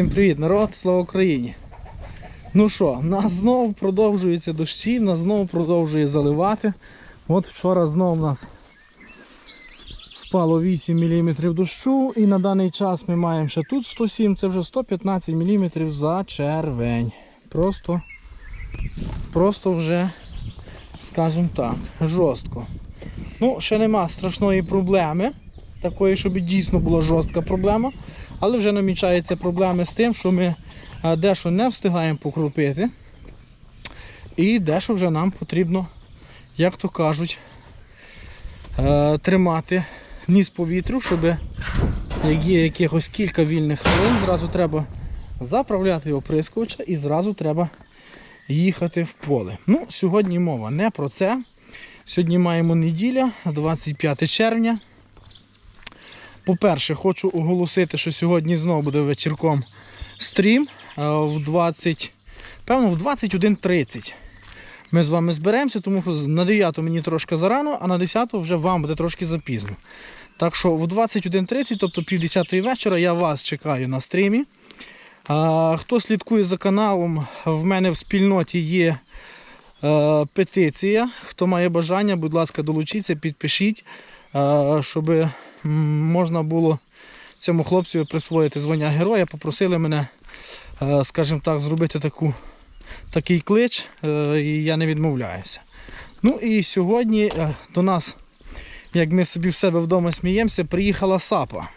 Всім привіт, народ, слава Україні! Ну що, нас знову продовжуються дощі, нас знову продовжує заливати. От вчора знову в нас впало 8 мм дощу і на даний час ми маємо ще тут 107, це вже 115 мм за червень. Просто, просто вже, скажімо так, жорстко. Ну, ще нема страшної проблеми, такої, щоб дійсно була жорстка проблема. Але вже намічаються проблеми з тим, що ми дещо не встигаємо покрупити. І дещо вже нам потрібно, як то кажуть, е, тримати ніс повітрю, щоб є якихось кілька вільних хвилин, зразу треба заправляти оприскувача і зразу треба їхати в поле. Ну, сьогодні мова не про це. Сьогодні маємо неділя, 25 червня. По-перше, хочу оголосити, що сьогодні знову буде вечірком стрім е, в 20, певно, в 21.30. Ми з вами зберемося, тому що на 9 мені трошки зарано, а на 10 вже вам буде трошки запізно. Так що в 21.30, тобто пів 10 вечора, я вас чекаю на стрімі. Хто слідкує за каналом, в мене в спільноті є е, петиція. Хто має бажання, будь ласка, долучіться, підпишіть, е, щоб можна було цьому хлопцю присвоїти звання героя. Попросили мене, е, скажімо так, зробити таку, такий клич, е, і я не відмовляюся. Ну і сьогодні е, до нас, як ми собі в себе вдома сміємося, приїхала сапа.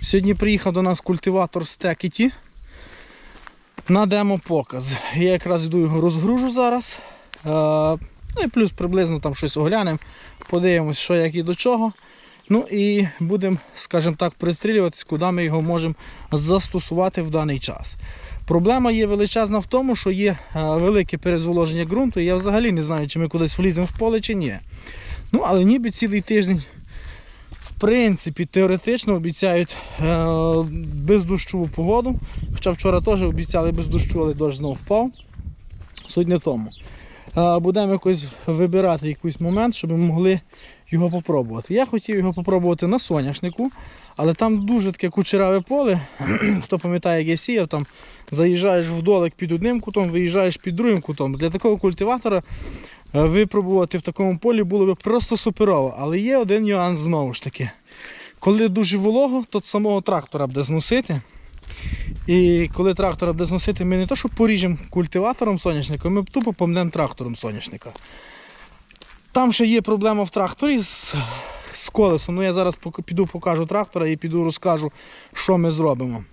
Сьогодні приїхав до нас культиватор Стекеті на демо-показ. Я якраз йду його розгружу зараз. Ну і плюс приблизно там щось оглянемо, подивимось, що як і до чого. Ну і будемо, скажімо так, пристрілюватись, куди ми його можемо застосувати в даний час. Проблема є величезна в тому, що є е, велике перезволоження ґрунту, і я взагалі не знаю, чи ми кудись вліземо в поле чи ні. Ну, але ніби цілий тиждень, в принципі, теоретично обіцяють е, бездощову погоду. Хоча вчора теж обіцяли без дощу, але дощ знов впав. Суть не в тому. Е, будемо якось вибирати якийсь момент, щоб ми могли його попробувати. Я хотів його попробувати на соняшнику, але там дуже таке кучераве поле. Хто пам'ятає, як я сіяв, там заїжджаєш вдолик під одним кутом, виїжджаєш під другим кутом. Для такого культиватора е, випробувати в такому полі було б просто суперово. Але є один нюанс знову ж таки. Коли дуже волого, то самого трактора буде зносити. І коли трактора буде зносити, ми не то, що поріжемо культиватором соняшника, ми тупо помнемо трактором соняшника. Там ще є проблема в тракторі з, з колесом. Ну я зараз піду покажу трактора і піду розкажу, що ми зробимо.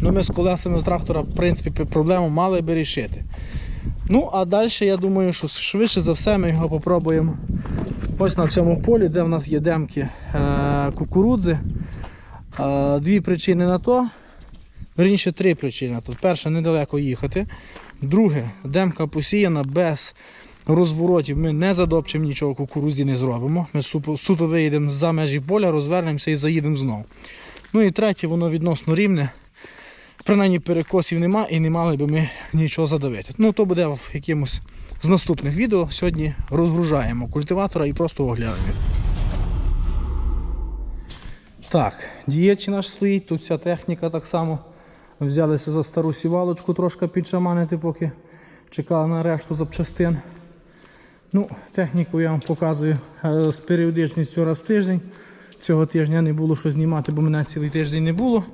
Ну, ми з колесами трактора, в принципі, проблему мали би рішити. Ну, а далі я думаю, що швидше за все ми його попробуємо ось на цьому полі, де в нас є демки е- кукурудзи. Е, дві причини на то. Верніше, три причини. Тут перше, недалеко їхати. Друге, демка посіяна без розворотів. Ми не задопчимо нічого, кукурузі не зробимо. Ми суто виїдемо за межі поля, розвернемося і заїдемо знову. Ну і третє, воно відносно рівне. Принаймні перекосів нема і не мали би ми нічого задавити. Ну то буде в якомусь з наступних відео. Сьогодні розгружаємо культиватора і просто оглядаємо. Так, дієчі наш стоїть, тут вся техніка так само. Взялися за стару сівалочку трошки підшаманити, поки чекали на решту запчастин. Ну, техніку я вам показую е, з періодичністю раз тиждень. Цього тижня не було що знімати, бо мене цілий тиждень не було.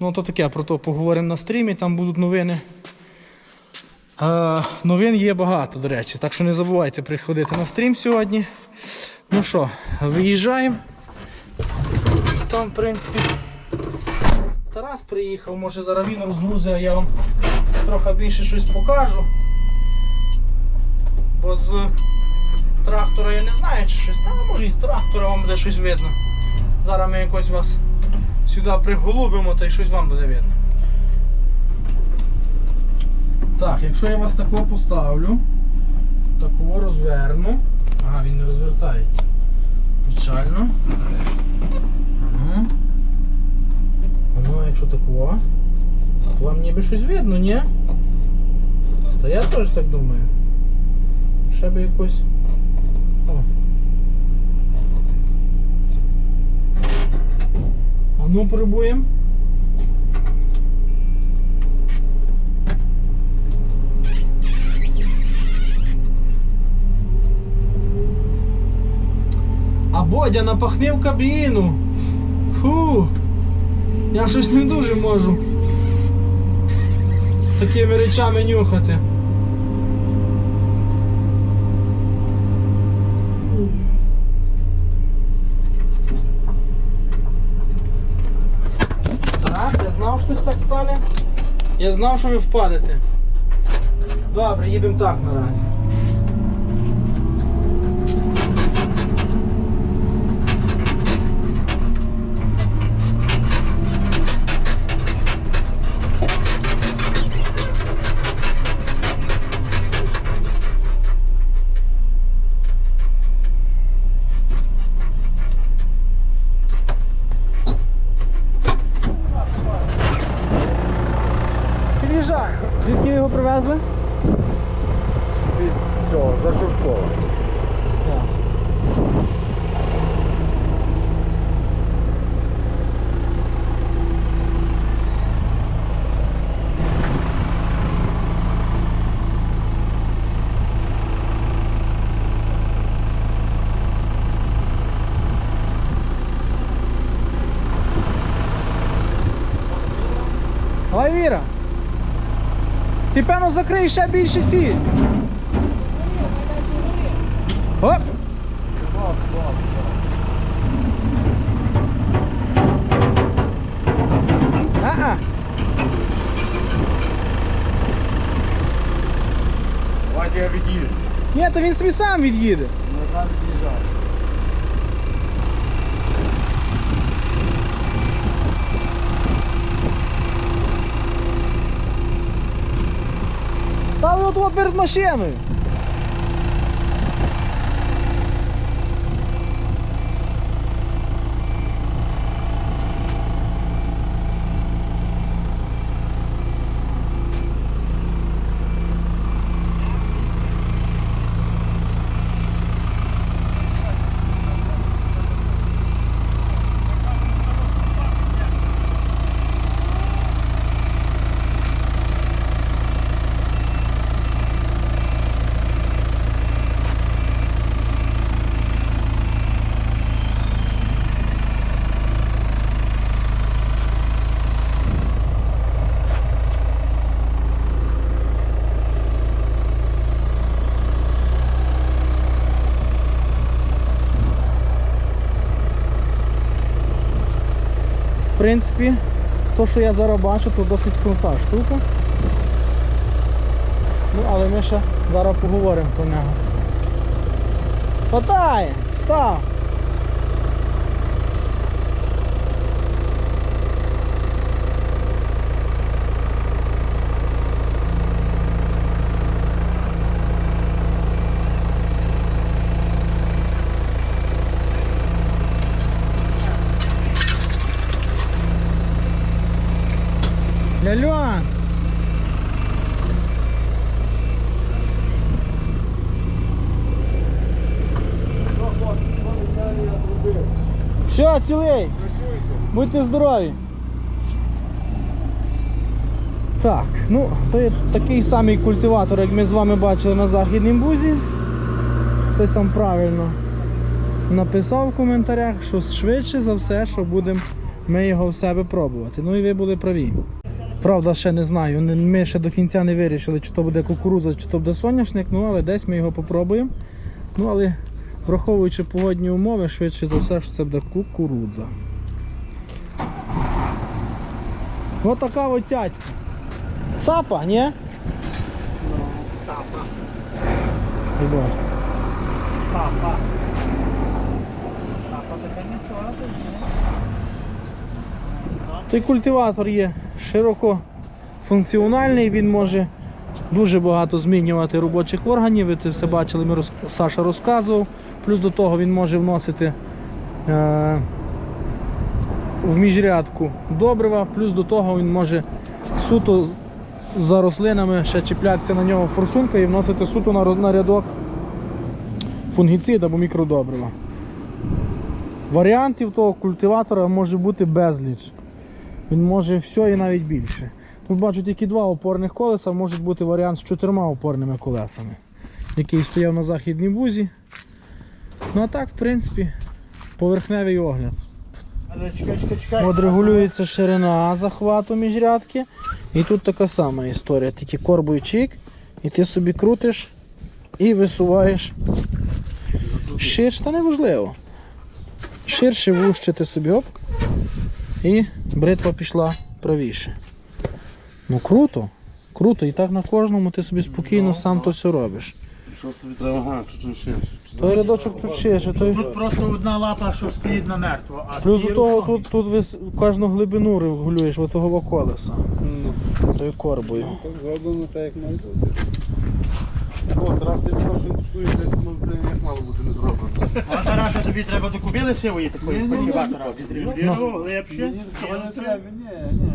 Ну то таке, про то поговоримо на стрімі, там будуть новини. Е, новин є багато, до речі, так що не забувайте приходити на стрім сьогодні. Ну що, виїжджаємо. Там, в принципі, Тарас приїхав, може зараз він розгрузить, а я вам трохи більше щось покажу. Бо з трактора я не знаю, чи щось. А може і з трактора вам буде щось видно. Зараз ми якось вас сюди приголубимо, та й щось вам буде видно. Так, якщо я вас такого поставлю, такого розверну. Ага, він не розвертається. Печально. Ану. Ну, а якщо такого, то вам ніби щось видно, ні? Та я теж так думаю ще якось. О. А ну пробуємо. А Бодя напахнив кабіну. Фу. Я щось не дуже можу такими речами нюхати. Знав, так стане. Я знав, що ви впадете. Добре, їдемо так наразі. Ти певно закрий ще більше ці. Оп! А-а. Давайте я від'їду. Ні, то він собі сам від'їде. Назад від'їжджаю. Став його тут перед машиною. В принципі, то, що я зараз бачу, то досить крута штука. Ну, але ми ще зараз поговоримо про нього. Хватає! Став! Ляльон! Все, цілий! Будьте здорові! Так, ну, є такий самий культиватор, як ми з вами бачили на західнім бузі. Хтось там правильно написав в коментарях, що швидше за все, що будемо ми його в себе пробувати. Ну і ви були праві. Правда, ще не знаю. Ми ще до кінця не вирішили, чи то буде кукурудза, чи то буде соняшник, ну але десь ми його попробуємо. Ну але враховуючи погодні умови, швидше за все, що це буде кукурудза. Ось така от цяцька. Сапа, ні? Сапа. Ребят. Сапа. Сапа така нічого. Той культиватор є широко функціональний, він може дуже багато змінювати робочих органів. Ви це все бачили, ми роз... Саша розказував. Плюс до того він може вносити е... в міжрядку добрива, плюс до того він може суто за рослинами ще чіплятися на нього форсунка і вносити суто на, на рядок фунгіцид або мікродобрива. Варіантів того культиватора може бути безліч. Він може все і навіть більше. Тут бачу тільки два опорних колеса, може бути варіант з чотирма опорними колесами, який стояв на західній бузі. Ну а так, в принципі, Поверхневий огляд. От регулюється ширина захвату міжрядки. І тут така сама історія. Тільки корбуйчик, і ти собі крутиш і висуваєш. Ширше, та неважливо. Ширше вужче ти собі оп. І бритва пішла правіше. Ну круто. Круто, і так на кожному ти собі спокійно сам то все робиш. Що собі треба, ага, чуть-чуть ширше. Той рядочок тут ширше, той. Тут просто одна лапа, що стоїть на мертво, а Плюс до того тут, тут вис... кожну глибину регулюєш отого колеса. Ну, Тою корбою. так зроблено так, як має бути. От, раз ти казав, що коштує, ну, блін, як мало бути не зроблено. А зараз тобі треба до кубили сивої такої культиватора. Відрізбірував, глибше. Мені такого не треба, ні, ні.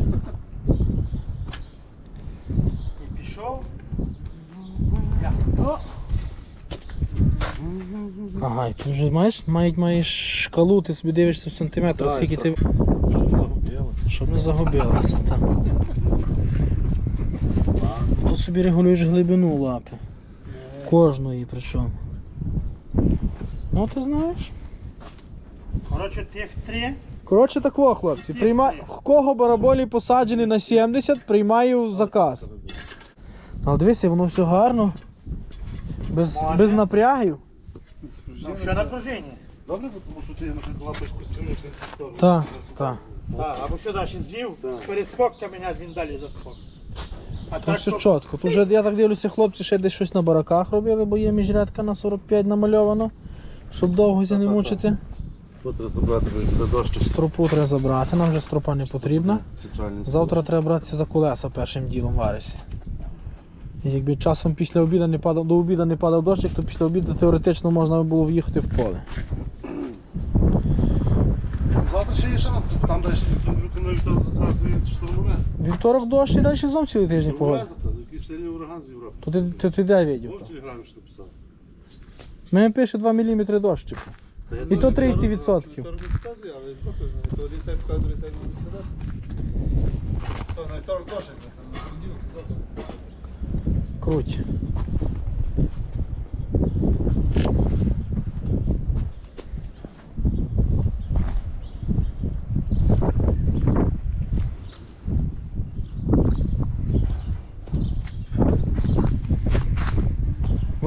І пішов. О, Ага, і тут вже маєш, мають, маєш шкалу, ти собі дивишся в сантиметр, Так, скільки ти. Щоб загубилося. Щоб не загубилася. Так. Тут собі регулюєш глибину лапи. Кожної причому. Ну ти знаєш. Коротше, тих три. Коротше такого, хлопці, прийма... в кого бараболі посаджені на 70, приймаю заказ. Але дивися, воно все гарно. Без, Може. без напрягів. Ну, що напруження. Добре, бо тому що ти, наприклад, лапочку скинув. Так, так. Так, або що далі звів, Так. перескок каменя, він далі заскок. А Тут все чітко. Тут вже, я так дивлюся, хлопці ще десь щось на бараках робили, бо є міжрядка на 45 намальовано, щоб довго зі не Та-та-та. мучити. От треба забрати, бо буде дощ. Стропу треба забрати, нам вже стропа не потрібна. Завтра треба братися за колеса першим ділом в Аресі. І якби часом після обіду не падав, до обіду не падав дощик, то після обіду теоретично можна було в'їхати в поле. Завтра ще є шанс, бо там далі на вівторок. Вівторок дощ і далі знов цілий тиждень погода. якийсь сильний ураган з Європи. То ти, ти, ти де видів? В телеграмі ж написав. Мене пише 2 мм дощику. Та я І то думаю, 30%. вівторок не показує, але трохи знаю. То один сайт показує, сайт не сказати. То на вівторок це, на понеділок. Круть.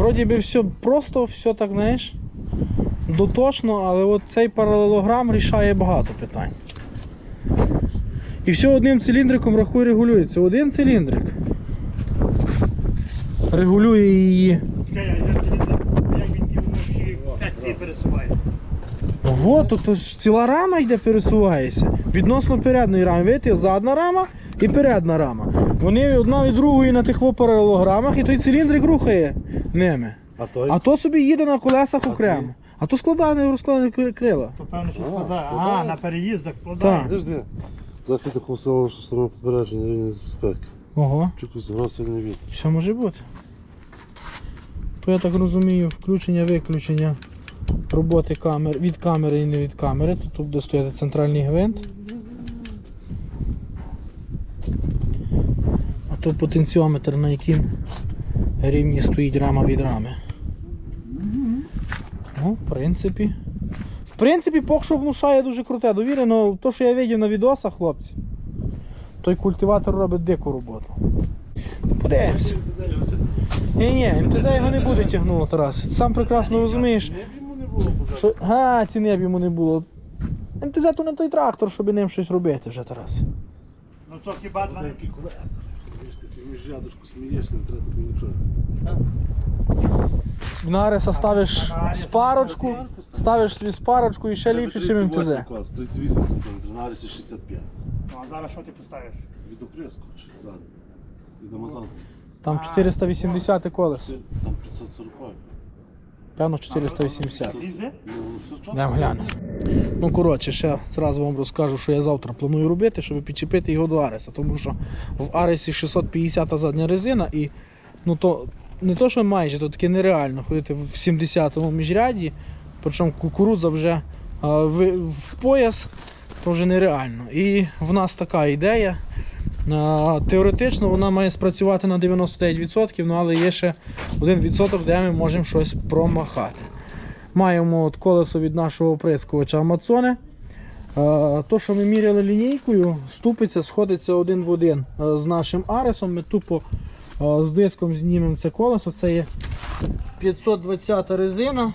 Вроді би все просто, все так, знаєш, дотошно, але от цей паралелограм рішає багато питань. І все одним циліндриком рахуй регулюється. Один циліндрик регулює її. Чекай, а він- як він ті вночі секції пересуває? Ого, то, то ж ціла рама йде, пересувається. Відносно передньої рами. Видите, задна рама і передна рама. Вони одна від другої на тих во паралелограмах і той циліндрик рухає ними. А той? А то собі їде на колесах окремо. А то складане розкладане кри- крила. То певно, що складає. Ага, на переїздах складає. Так. Подожди. Захід що сторону попередження рівня безпеки. Ого, Чекай, заграв сильний вітер. що може бути? То я так розумію, включення-виключення роботи камер від камери і не від камери. Тут буде стояти центральний гвинт. То потенціометр, на яким рівні стоїть рама від рами. Ну, в принципі. В принципі, поки що внушає дуже круте довірено. То, що я бачив на відосах, хлопці, той культиватор робить дику роботу. Подивимося. Ні, ні, МТЗ його не буде тягнуло, Тарас. Сам прекрасно розумієш. Що, га, ціни б йому не було. МТЗ то не той трактор, щоб ним щось робити вже, Тарас. Ну то хіба два колеса? Ти ж ти собі між рядочку смієшся, не треба тобі нічого. На Ареса ставиш спарочку, ставиш собі спарочку і ще ліпше, чим МТЗ. 38 клас, 38 см, на Арісі 65. Ну, а зараз що ти поставиш? Від опреску чи ззаду? Від Амазон. Там 480 колес. Там 540. Певно 480. Лізе? Ну. Йдемо глянемо. Ну, коротше, ще зразу вам розкажу, що я завтра планую робити, щоб підчепити його до Ареса. Тому що в Аресі 650 задня резина і ну то не то, що майже, то таке нереально ходити в 70-му міжряді, причому кукурудза вже а, в, в пояс, то вже нереально. І в нас така ідея. Теоретично вона має спрацювати на 99%, ну, але є ще 1%, де ми можемо щось промахати. Маємо от колесо від нашого оприскувача Амазони. Е, То, що ми міряли лінійкою, ступиться, сходиться один в один з нашим Аресом. Ми тупо з диском знімемо це колесо. Це є 520 резина.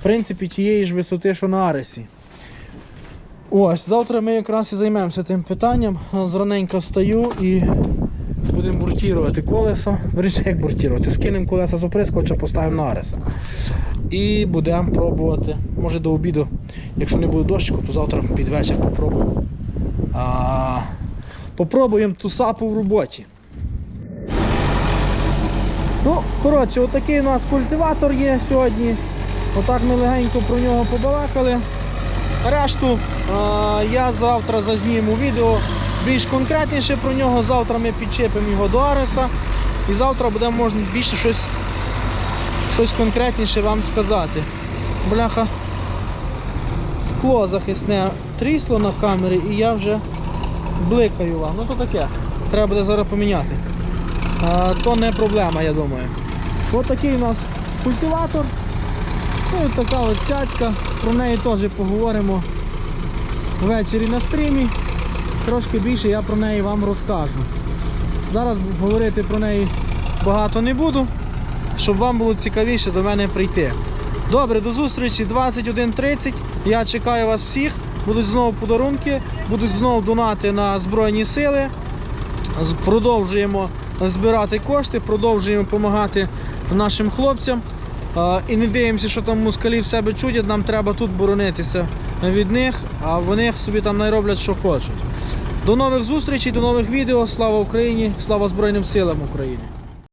В принципі, тієї ж висоти, що на Аресі. Ось, завтра ми якраз і займемося тим питанням. Зраненько стаю і будемо буртірувати колесо. Верніше, як буртірувати? Скинемо колеса з оприскувача, поставимо на Ареса. І будемо пробувати. Може до обіду, якщо не буде дощику, то завтра під вечір попробуємо. А, попробуємо ту сапу в роботі. Ну, коротше, отакий у нас культиватор є сьогодні. Отак ми легенько про нього побалакали. Решту а, я завтра зазніму відео більш конкретніше про нього. Завтра ми підчепимо його до Ареса. І завтра буде можна більше щось, щось конкретніше вам сказати. Бляха, скло захисне трісло на камері і я вже бликаю вам. Ну то таке. Треба буде зараз поміняти. А, то не проблема, я думаю. Ось такий у нас культиватор. Ну і така от цяцька. Про неї теж поговоримо ввечері на стрімі. Трошки більше я про неї вам розкажу. Зараз говорити про неї багато не буду, щоб вам було цікавіше до мене прийти. Добре, до зустрічі 21.30. Я чекаю вас всіх. Будуть знову подарунки, будуть знову донати на Збройні Сили. Продовжуємо збирати кошти, продовжуємо допомагати нашим хлопцям. І не дивимося, що там москалі в себе чудять, нам треба тут боронитися від них, а вони собі там найроблять, що хочуть. До нових зустрічей, до нових відео. Слава Україні! Слава Збройним силам України!